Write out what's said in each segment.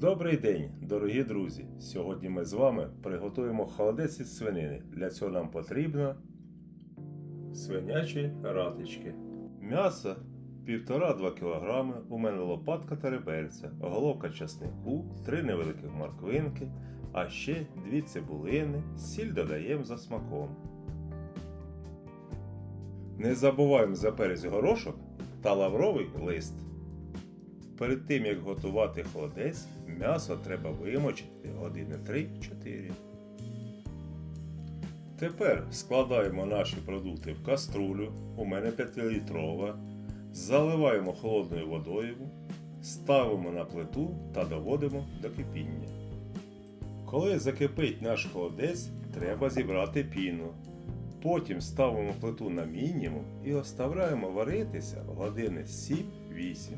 Добрий день, дорогі друзі! Сьогодні ми з вами приготуємо холодець із свинини. Для цього нам потрібно свинячі ратички. М'ясо 1,5-2 кг, у мене лопатка та реберця, головка часнику, 3 невеликих морквинки, а ще 2 цибулини, сіль додаємо за смаком. Не забуваємо за перець горошок та лавровий лист. Перед тим як готувати холодець, м'ясо треба вимочити години 3-4. Тепер складаємо наші продукти в каструлю, у мене 5-літрова, заливаємо холодною водою, ставимо на плиту та доводимо до кипіння. Коли закипить наш холодець, треба зібрати піну. Потім ставимо плиту на мінімум і оставляємо варитися години 7-8.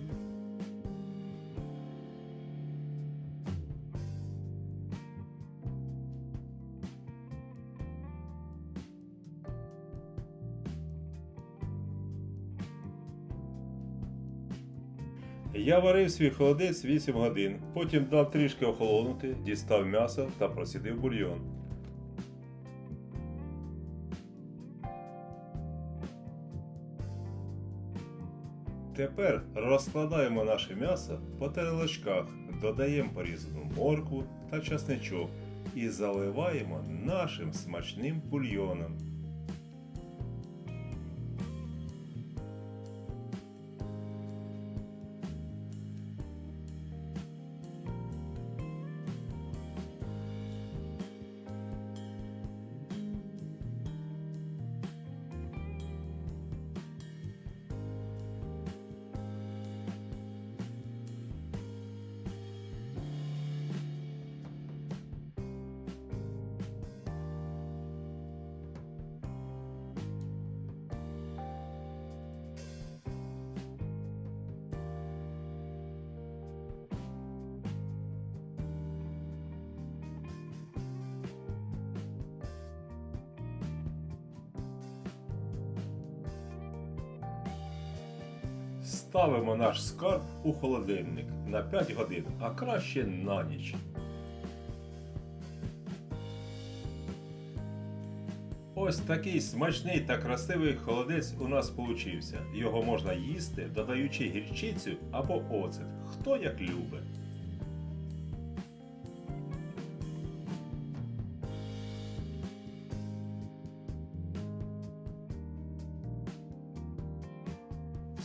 Я варив свій холодець 8 годин, потім дав трішки охолонути, дістав м'ясо та просідив бульйон. Тепер розкладаємо наше м'ясо по тарелочках, додаємо порізану моркву та часничок і заливаємо нашим смачним бульйоном. Ставимо наш скарб у холодильник на 5 годин, а краще на ніч. Ось такий смачний та красивий холодець у нас получився. Його можна їсти, додаючи гірчицю або оцет, хто як любить.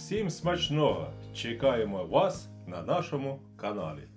Всім смачного! Чекаємо вас на нашому каналі.